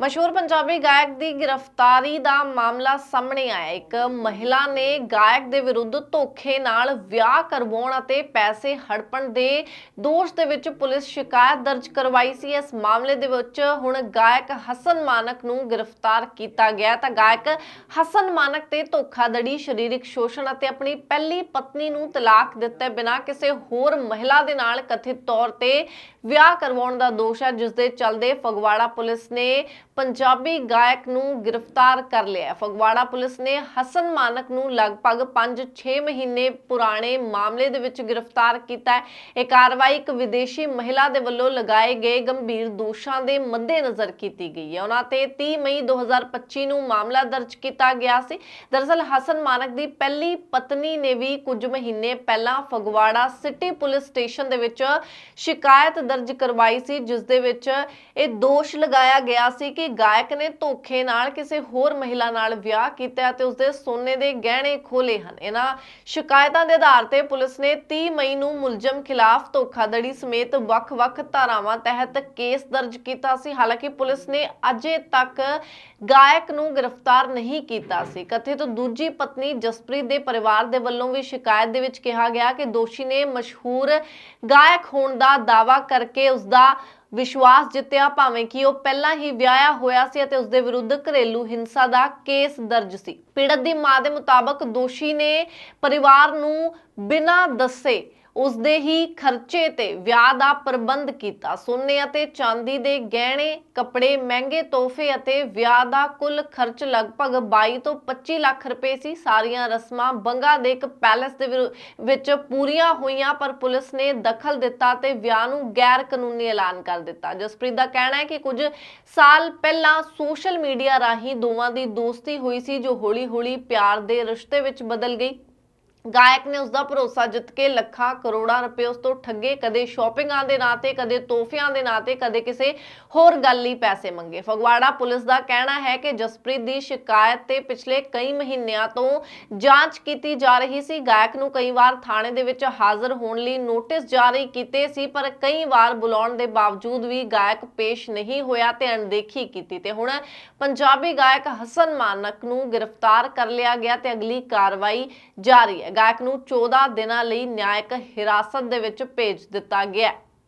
ਮਸ਼ਹੂਰ ਪੰਜਾਬੀ ਗਾਇਕ ਦੀ ਗ੍ਰਿਫਤਾਰੀ ਦਾ ਮਾਮਲਾ ਸਾਹਮਣੇ ਆਇਆ। ਇੱਕ ਮਹਿਲਾ ਨੇ ਗਾਇਕ ਦੇ ਵਿਰੁੱਧ ਧੋਖੇ ਨਾਲ ਵਿਆਹ ਕਰਵਾਉਣ ਅਤੇ ਪੈਸੇ ਹੜਪਣ ਦੇ ਦੋਸ਼ ਦੇ ਵਿੱਚ ਪੁਲਿਸ ਸ਼ਿਕਾਇਤ ਦਰਜ ਕਰਵਾਈ ਸੀ। ਇਸ ਮਾਮਲੇ ਦੇ ਵਿੱਚ ਹੁਣ ਗਾਇਕ ਹਸਨ ਮਾਨਕ ਨੂੰ ਗ੍ਰਿਫਤਾਰ ਕੀਤਾ ਗਿਆ। ਤਾਂ ਗਾਇਕ ਹਸਨ ਮਾਨਕ ਤੇ ਧੋਖਾਧੜੀ, ਸਰੀਰਕ ਸ਼ੋਸ਼ਣ ਅਤੇ ਆਪਣੀ ਪਹਿਲੀ ਪਤਨੀ ਨੂੰ ਤਲਾਕ ਦਿੱਤੇ ਬਿਨਾਂ ਕਿਸੇ ਹੋਰ ਮਹਿਲਾ ਦੇ ਨਾਲ ਕਥਿਤ ਤੌਰ ਤੇ ਵਿਆਹ ਕਰਵਾਉਣ ਦਾ ਦੋਸ਼ ਹੈ। ਜਿਸ ਦੇ ਚੱਲਦੇ ਫਗਵਾੜਾ ਪੁਲਿਸ ਨੇ ਪੰਜਾਬੀ ਗਾਇਕ ਨੂੰ ਗ੍ਰਿਫਤਾਰ ਕਰ ਲਿਆ ਫਗਵਾੜਾ ਪੁਲਿਸ ਨੇ ਹਸਨ ਮਾਨਕ ਨੂੰ ਲਗਭਗ 5-6 ਮਹੀਨੇ ਪੁਰਾਣੇ ਮਾਮਲੇ ਦੇ ਵਿੱਚ ਗ੍ਰਿਫਤਾਰ ਕੀਤਾ ਹੈ। ਇਹ ਕਾਰਵਾਈ ਇੱਕ ਵਿਦੇਸ਼ੀ ਮਹਿਲਾ ਦੇ ਵੱਲੋਂ ਲਗਾਏ ਗਏ ਗੰਭੀਰ ਦੋਸ਼ਾਂ ਦੇ ਮੱਦੇਨਜ਼ਰ ਕੀਤੀ ਗਈ ਹੈ। ਉਹਨਾਂ ਤੇ 30 ਮਈ 2025 ਨੂੰ ਮਾਮਲਾ ਦਰਜ ਕੀਤਾ ਗਿਆ ਸੀ। ਦਰਅਸਲ, ਹਸਨ ਮਾਨਕ ਦੀ ਪਹਿਲੀ ਪਤਨੀ ਨੇ ਵੀ ਕੁਝ ਮਹੀਨੇ ਪਹਿਲਾਂ ਫਗਵਾੜਾ ਸਿਟੀ ਪੁਲਿਸ ਸਟੇਸ਼ਨ ਦੇ ਵਿੱਚ ਸ਼ਿਕਾਇਤ ਦਰਜ ਕਰਵਾਈ ਸੀ, ਜਿਸ ਦੇ ਵਿੱਚ ਇਹ ਦੋਸ਼ ਲਗਾਇਆ ਗਿਆ ਸੀ ਕਿ ਗਾਇਕ ਨੇ ਧੋਖੇ ਨਾਲ ਕਿਸੇ ਹੋਰ ਮਹਿਲਾ ਨਾਲ ਵਿਆਹ ਕੀਤਾ ਅਤੇ ਉਸਦੇ ਸੋਨੇ ਦੇ ਗਹਿਣੇ ਖੋਲੇ ਹਨ। ਇਹਨਾਂ ਸ਼ਿਕਾਇਤਾਂ ਦੇ ਆਧਾਰ ਤੇ ਪੁਲਿਸ ਨੇ 30 ਮਈ ਨੂੰ ਮੁਲਜ਼ਮ ਖਿਲਾਫ ਧੋਖਾਧੜੀ ਸਮੇਤ ਵੱਖ-ਵੱਖ ਧਾਰਾਵਾਂ ਤਹਿਤ ਕੇਸ ਦਰਜ ਕੀਤਾ ਸੀ। ਹਾਲਾਂਕਿ ਪੁਲਿਸ ਨੇ ਅਜੇ ਤੱਕ ਗਾਇਕ ਨੂੰ ਗ੍ਰਿਫਤਾਰ ਨਹੀਂ ਕੀਤਾ ਸੀ। ਕਥਿਤ ਦੂਜੀ ਪਤਨੀ ਜਸਪ੍ਰੀਤ ਦੇ ਪਰਿਵਾਰ ਦੇ ਵੱਲੋਂ ਵੀ ਸ਼ਿਕਾਇਤ ਦੇ ਵਿੱਚ ਕਿਹਾ ਗਿਆ ਕਿ ਦੋਸ਼ੀ ਨੇ ਮਸ਼ਹੂਰ ਗਾਇਕ ਹੋਣ ਦਾ ਦਾਵਾ ਕਰਕੇ ਉਸ ਦਾ ਵਿਸ਼ਵਾਸ ਜਿੱਤਿਆ ਭਾਵੇਂ ਕਿ ਉਹ ਪਹਿਲਾਂ ਹੀ ਵਿਆਹਿਆ ਹੋਇਆ ਸੀ ਅਤੇ ਉਸ ਦੇ ਵਿਰੁੱਧ ਘਰੇਲੂ ਹਿੰਸਾ ਦਾ ਕੇਸ ਦਰਜ ਸੀ। ਪੀੜਤ ਦੀ ਮਾਂ ਦੇ ਮੁਤਾਬਕ ਦੋਸ਼ੀ ਨੇ ਪਰਿਵਾਰ ਨੂੰ ਬਿਨਾਂ ਦੱਸੇ ਉਸ ਦੇ ਹੀ ਖਰਚੇ ਤੇ ਵਿਆਹ ਦਾ ਪ੍ਰਬੰਧ ਕੀਤਾ। ਸੋਨੇ ਅਤੇ ਚਾਂਦੀ ਦੇ ਗਹਿਣੇ, ਕੱਪੜੇ, ਮਹਿੰਗੇ ਤੋਹਫੇ ਅਤੇ ਵਿਆਹ ਦਾ ਕੁੱਲ ਖਰਚ ਲਗਭਗ 22 ਤੋਂ 25 ਲੱਖ ਰੁਪਏ ਸੀ। ਸਾਰੀਆਂ ਰਸਮਾਂ ਬੰਗਾ ਦੇ ਇੱਕ ਪੈਲੇਸ ਦੇ ਵਿੱਚ ਪੂਰੀਆਂ ਹੋਈਆਂ, ਪਰ ਪੁਲਿਸ ਨੇ ਦਖਲ ਦਿੱਤਾ ਤੇ ਵਿਆਹ ਨੂੰ ਗੈਰ ਕਾਨੂੰਨੀ ਐਲਾਨ ਕਰ ਦਿੱਤਾ। ਜਸਪ੍ਰੀਤ ਦਾ ਕਹਿਣਾ ਹੈ ਕਿ ਕੁਝ ਸਾਲ ਪਹਿਲਾਂ ਸੋਸ਼ਲ ਮੀਡੀਆ ਰਾਹੀਂ ਦੋਵਾਂ ਦੀ ਦੋਸਤੀ ਹੋਈ ਸੀ, ਜੋ ਹੌਲੀ-ਹੌਲੀ ਪਿਆਰ ਦੇ ਰਿਸ਼ਤੇ ਵਿੱਚ ਬਦਲ ਗਈ। ਗਾਇਕ ਨੇ ਉਸ ਦਾ ਭਰੋਸਾ ਜਿੱਤ ਕੇ ਲੱਖਾਂ ਕਰੋੜਾਂ ਰੁਪਏ ਉਸ ਤੋਂ ਠੱਗੇ, ਕਦੇ ਸ਼ਾਪਿੰਗਾਂ ਦੇ ਨਾਂ ਤੇ, ਕਦੇ ਤੋਹਫਿਆਂ ਦੇ ਨਾਂ ਤੇ, ਕਦੇ ਕਿਸੇ ਹੋਰ ਗੱਲ ਲਈ ਪੈਸੇ ਮੰਗੇ। ਫਗਵਾੜਾ ਪੁਲਿਸ ਦਾ ਕਹਿਣਾ ਹੈ ਕਿ ਜਸਪ੍ਰੀਤ ਦੀ ਸ਼ਿਕਾਇਤ ਤੇ ਪਿਛਲੇ ਕਈ ਮਹੀਨਿਆਂ ਤੋਂ ਜਾਂਚ ਕੀਤੀ ਜਾ ਰਹੀ ਸੀ। ਗਾਇਕ ਨੂੰ ਕਈ ਵਾਰ ਥਾਣੇ ਦੇ ਵਿੱਚ ਹਾਜ਼ਰ ਹੋਣ ਲਈ ਨੋਟਿਸ ਜਾਰੀ ਕੀਤੇ ਸੀ, ਪਰ ਕਈ ਵਾਰ ਬੁਲਾਉਣ ਦੇ ਬਾਵਜੂਦ ਵੀ ਗਾਇਕ ਪੇਸ਼ ਨਹੀਂ ਹੋਇਆ ਤੇ ਅਣਦੇਖੀ ਕੀਤੀ। ਤੇ ਹੁਣ ਪੰਜਾਬੀ ਗਾਇਕ ਹਸਨ ਮਾਨਕ ਨੂੰ ਗ੍ਰਿਫਤਾਰ ਕਰ ਲਿਆ ਗਿਆ ਤੇ ਅਗਲੀ ਕਾਰਵਾਈ ਜਾਰੀ ਹੈ। ਗਾਇਕ ਨੂੰ 14 ਦਿਨਾਂ ਲਈ ਨਿਆਇਕ ਹਿਰਾਸਤ ਦੇ ਵਿੱਚ ਭੇਜ ਦਿੱਤਾ ਗਿਆ ਹੈ।